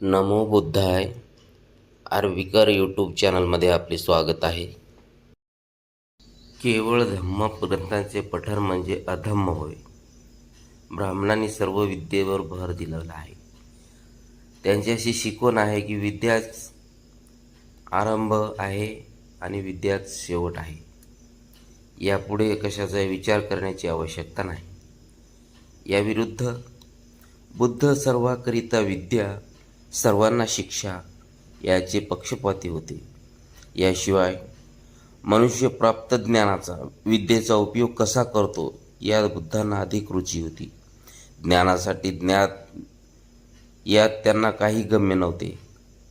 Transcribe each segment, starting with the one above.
नमो बुद्धाय. आर्विकर YouTube चॅनलमध्ये आपले स्वागत आहे. केवळ धम्म ग्रंथांचे पठण म्हणजे अधम्म होय. ब्राह्मणांनी सर्व विद्येवर भर दिलेला आहे. त्यांची अशी शिकवण आहे की विद्याच आरंभ आहे आणि विद्याच शेवट आहे. यापुढे कशाचा विचार करण्याची आवश्यकता नाही. याविरुद्ध बुद्ध सर्वाकरिता विद्या सर्वांना शिक्षा याचे पक्षपाती होते. याशिवाय मनुष्य प्राप्त ज्ञानाचा विद्येचा उपयोग कसा करतो या बुद्धांना अधिक रुची होती. ज्ञानासाठी ज्ञात यात त्यांना काही गम्य नव्हते.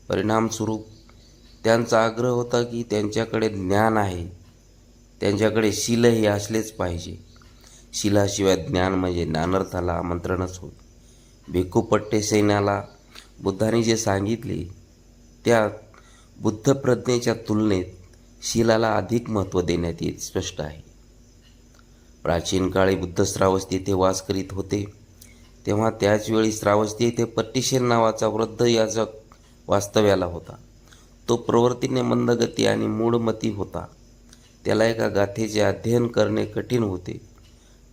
परिणामस्वरूप त्यांचा आग्रह होता की त्यांच्याकडे ज्ञान आहे. त्यांच्याकडे शीलही असलेच पाहिजे. शिलाशिवाय ज्ञान म्हणजे ज्ञानार्थाला आमंत्रणच होत भिक्खूपट्टे सैन्याला बुद्धाने जे सांगितले त्यात बुद्धप्रज्ञेच्या तुलनेत शिलाला अधिक महत्त्व देण्यात येत स्पष्ट आहे. प्राचीन काळी बुद्ध श्रावस्ती येथे वास करीत होते. तेव्हा त्याचवेळी श्रावस्ती येथे पट्टिशेन नावाचा वृद्ध याजक वास्तव्याला होता. तो प्रवृत्तीने मंदगती आणि मूढमती होता. त्याला एका गाथेचे अध्ययन करणे कठीण होते.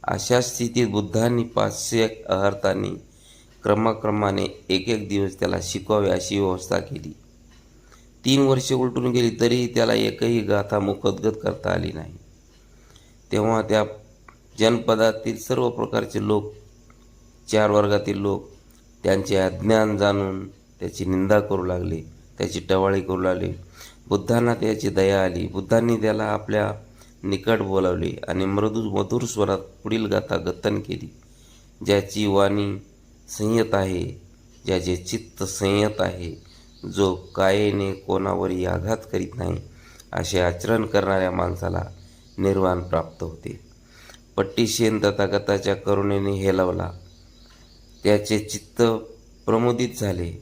अशा स्थितीत बुद्धांनी पाचशे अहर्तांनी क्रमाक्रमाने एक एक दिवस त्याला शिकवावे अशी व्यवस्था केली. तीन वर्षे उलटून गेली तरीही त्याला एकही गाथा मुखोद्गत करता आली नाही. तेव्हा त्या जनपदातील सर्व प्रकारचे लोक चार वर्गातील लोक त्यांचे अज्ञान जाणून त्याची निंदा करू लागले त्याची टवाळी करू लागले. बुद्धांना त्याची दया आली. बुद्धांनी त्याला आपल्या निकट बोलावले आणि मृदू मधुर स्वरात पुढील गाथा गत्तन केली ज्याची वाणी संयत आहे ज्याचे चित्त संयत आहे जो कायेने कोणावरही आघात करीत नाही असे आचरण करणाऱ्या माणसाला निर्वाण प्राप्त होते. पट्टीशेन तथागताच्या करुणेने हेलवला त्याचे चित्त प्रमोदित झाले.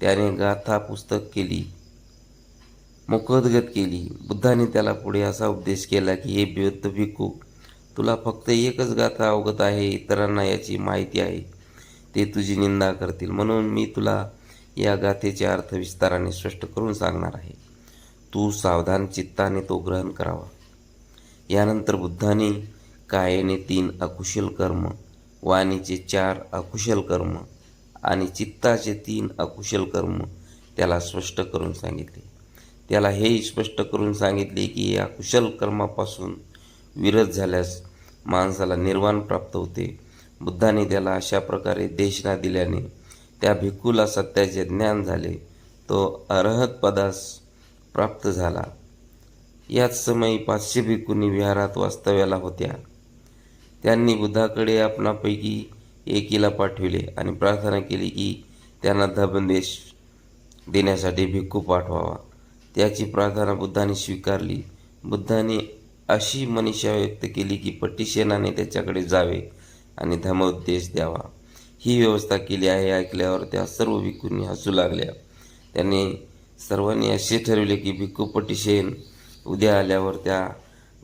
त्याने गाथा पुस्तक केली. मुखोद्गत केली. बुद्धाने त्याला पुढे असा उपदेश केला की हे बेद्ध भिकू तुला फक्त एकच गाथा अवगत आहे इतरांना याची माहिती आहे. ते तुझी निंदा करतील. म्हणून मी तुला या गाथेचे अर्थ विस्ताराने स्पष्ट करून सांगणार आहे. तू सावधान चित्ताने तो ग्रहण करावा. यानंतर बुद्धाने कायेने तीन अकुशल कर्म वाणीचे चार अकुशल कर्म आणि चित्ताचे तीन अकुशल कर्म त्याला स्पष्ट करून सांगितले. त्याला हेही स्पष्ट करून सांगितले की या कुशल कर्मापासून विरत झाल्यास माणसाला निर्वाण प्राप्त होते. बुद्धाने त्याला अशा प्रकारे देशना दिल्याने त्या भिक्खूला सत्याचे ज्ञान झाले. तो अर्हत पदास प्राप्त झाला. याच समयी पाचशे भिक्खूंनी विहारात वास्तव्याला होत्या. त्यांनी बुद्धाकडे आपणापैकी एकीला पाठविले आणि प्रार्थना केली की त्यांना धबंदेश देण्यासाठी भिक्खू पाठवावा. त्याची प्रार्थना बुद्धाने स्वीकारली. बुद्धाने अशी मनीषा व्यक्त केली की पट्टीसेनाने त्याच्याकडे जावे. आणि धमोपदेश द्यावा. ही व्यवस्था केली आहे ऐकल्यावर त्या सर्व भिक्खूंनी हसू लागल्या. त्याने सर्वांनी असे ठरवले की भिक्खू पट्टीशेन उद्या आल्यावर त्या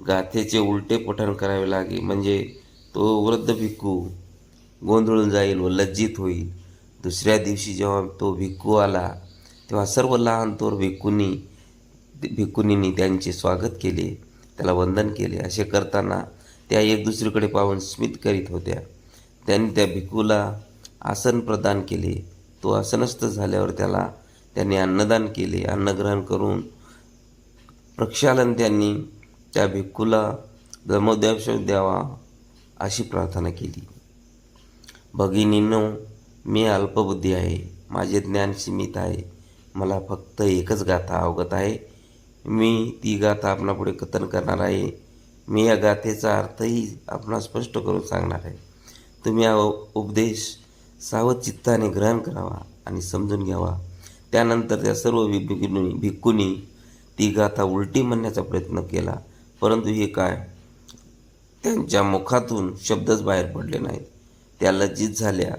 गाथेचे उलटे पठण करावे लागे. म्हणजे तो वृद्ध भिक्खू गोंधळून जाईल व लज्जित होईल. दुसऱ्या दिवशी जेव्हा तो भिक्खू आला तेव्हा सर्व लहान थोर भिक्खूंनी भिक्खुनींनी त्यांचे स्वागत केले. त्याला वंदन केले. असे करताना त्या एक दुसरीकडे पाहून स्मित करीत होत्या. त्यांनी त्या भिक्खूला आसन प्रदान केले. तो आसनस्थ झाल्यावर त्याला त्यांनी अन्नदान केले. अन्नग्रहण करून प्रक्षालन त्यांनी त्या भिक्खूला धर्मोद्याश द्यावा अशी प्रार्थना केली. भगिनींनो मी अल्पबुद्धी आहे. माझे ज्ञान सीमित आहे. मला फक्त एकच गाथा अवगत आहे. मी ती गाथा आपणापुढे कथन करणार आहे. मी या गाथेचा अर्थही आपणास स्पष्ट करून सांगणार आहे. तुम्ही हा उपदेश सावध चित्ताने ग्रहण करावा आणि समजून घ्यावा. त्यानंतर त्या सर्व भिक्खूंनी भिक्कूनी ती गाथा उलटी म्हणण्याचा प्रयत्न केला. परंतु हे काय? त्यांच्या मुखातून शब्दच बाहेर पडले नाहीत. त्या लज्जित झाल्या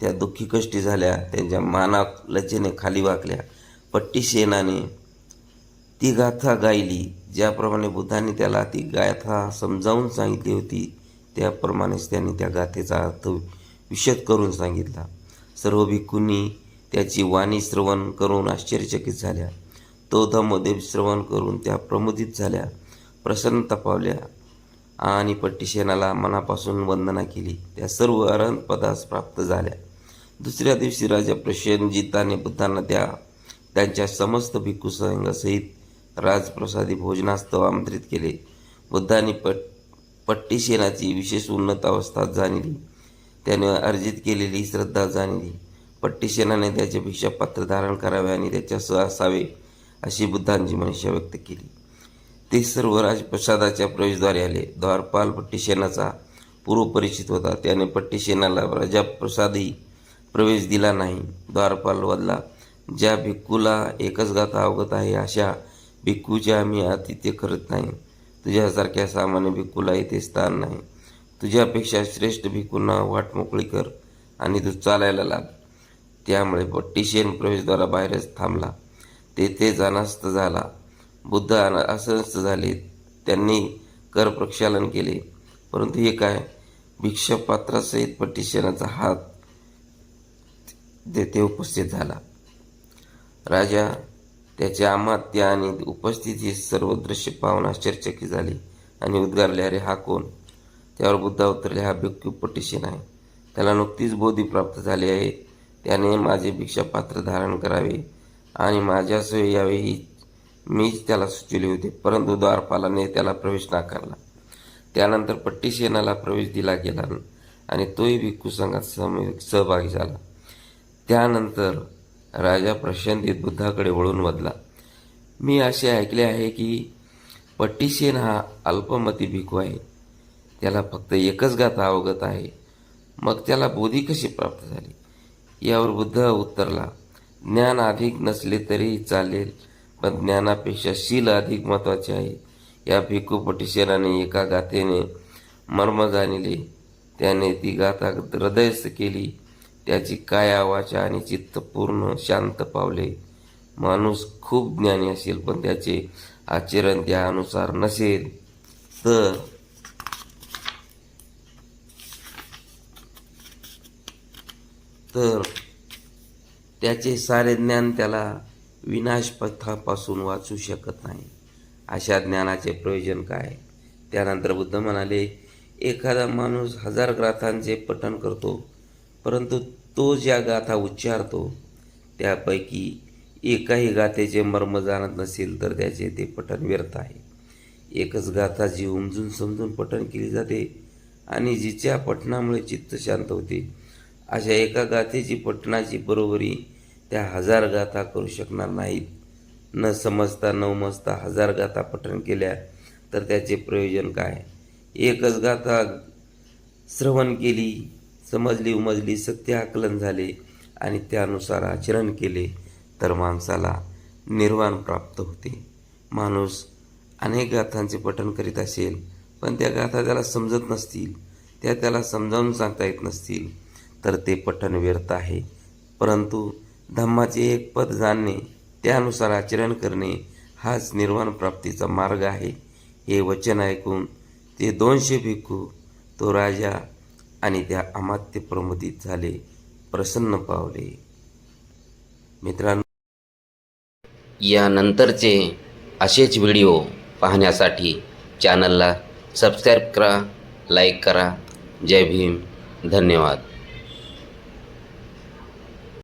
त्या दुःखी कष्टी झाल्या त्यांच्या माना लज्जेने खाली वाकल्या. पट्टीशेनाने ती गाथा गायली. ज्याप्रमाणे बुद्धाने त्याला ती गाथा समजावून सांगितली होती त्याप्रमाणेच त्यांनी त्या गाथेचा अर्थ विशद करून सांगितला. सर्व भिक्खूंनी त्याची वाणी श्रवण करून आश्चर्यचकित झाल्या. तो धम्मदेव श्रवण करून त्या प्रमुदित झाल्या प्रसन्न पावल्या आणि पट्टिशेनाला मनापासून वंदना केली. त्या सर्व अरहंत पदास प्राप्त झाल्या. दुसऱ्या दिवशी राजा प्रसेनजिताने बुद्धांना त्या त्यांच्या समस्त भिक्खू संघासहित राजप्रसादी भोजनास्तव आमंत्रित केले. बुद्धांनी पट पट्टीसेनाची विशेष उन्नत अवस्था जाणली. त्याने अर्जित केलेली श्रद्धा जाणली. पट्टिशेनाने त्याचे भिक्षापात्र धारण करावे आणि त्याच्यासह असावे अशी बुद्धांची मनुष्य व्यक्त केली. ते सर्व राजप्रसादाच्या प्रवेशद्वारे आले. द्वारपाल पट्टीसेनाचा पूर्व परिचित होता. त्याने पट्टीसेनाला राजाप्रसादी प्रवेश दिला नाही. द्वारपाल वदला ज्या भिक्कूला एकच गाथा अवगत आहे अशा भिक्खूचे आम्ही आतिथ्य करत नाही. तुझ्यासारख्या सामान्य भिक्खूला इथे स्थान नाही. तुझ्यापेक्षा श्रेष्ठ भिक्खूंना वाट मोकळी कर आणि तू चालायला लाग. त्यामुळे पट्टिशेन प्रवेशद्वारा बाहेरच थांबला. तेथे जाणास्त झाला. बुद्ध अन- अस्वस्थ झाले. त्यांनी कर प्रक्षालन केले. परंतु हे काय? भिक्षापात्रासहित पट्टिशेनाचा हात तेथे उपस्थित झाला. राजा त्याच्या अमात्य आणि उपस्थित हे सर्व दृश्य पाहून आश्चर्यचकित झाली आणि उद्गारले अरे हा कोण? त्यावर बुद्धा उतरले हा भिक्खू पटिशीन आहे. त्याला नुकतीच बोधी प्राप्त झाली आहे. त्याने माझे भिक्षापात्र धारण करावे आणि माझ्या सोयी यावे ही मीच त्याला सुचवले होते. परंतु द्वारपालाने त्याला प्रवेश नाकारला. त्यानंतर पट्टीसेनाला प्रवेश दिला गेला आणि तोही भिक्खू संघात सम- सहभागी झाला. त्यानंतर राजा प्रशांतीत बुद्धाकडे वळून बदला. मी असे ऐकले आहे की पट्टीसेन हा अल्पमती भिक्खू आहे. त्याला फक्त एकच गाथा अवगत आहे. मग त्याला बोधी कशी प्राप्त झाली? यावर बुद्ध उत्तरला ज्ञान अधिक नसले तरी चालेल पण ज्ञानापेक्षा शील अधिक महत्त्वाचे आहे. या भिक्खू पटिशेनाने एका गाथेने मर्म जाणले. त्याने ती गाथा हृदयस्थ केली. त्याची काया वाचा आणि चित्त पूर्ण शांत पावले. माणूस खूप ज्ञानी असेल पण त्याचे आचरण त्यानुसार नसेल. तर तर त्याचे सारे ज्ञान त्याला विनाशपथापासून वाचू शकत नाही. अशा ज्ञानाचे प्रयोजन काय? त्यानंतर बुद्ध म्हणाले एखादा माणूस हजार ग्रंथांचे पठण करतो परंतु तो ज्या गाथा उच्चारतो त्यापैकी एकाही गाथेचे मर्म जाणत नसेल तर त्याचे ते पठण व्यर्थ आहे. एकच गाथा जी उमजून समजून पठण केली जाते आणि जिच्या पठणामुळे चित्त शांत होते अशा एका गाथेची पठणाची बरोबरी त्या हजार गाथा करू शकणार नाहीत. न समजता न उमजता हजार गाथा पठण केल्या तर त्याचे प्रयोजन काय? एकच गाथा श्रवण केली समजली उमजली सत्य आकलन झाले आणि त्यानुसार आचरण केले तर माणसाला निर्वाण प्राप्त होते. माणूस अनेक गाथांचे पठण करीत असेल पण त्या गाथा त्याला समजत नसतील त्या त्याला समजावून सांगता येत नसतील तर ते पठण व्यर्थ आहे. परंतु धम्माचे एक पद जाणणे त्यानुसार आचरण करणे हाच निर्वाण प्राप्तीचा मार्ग आहे. हे वचन ऐकून ते दोनशे भिक्खू तो राजा आणि त्या अमात्य प्रमोदित झाले प्रसन्न पावले. मित्रांनो यानंतरचे असेच व्हिडिओ पाहण्यासाठी चॅनलला सबस्क्राईब करा लाईक करा. जय भीम. धन्यवाद.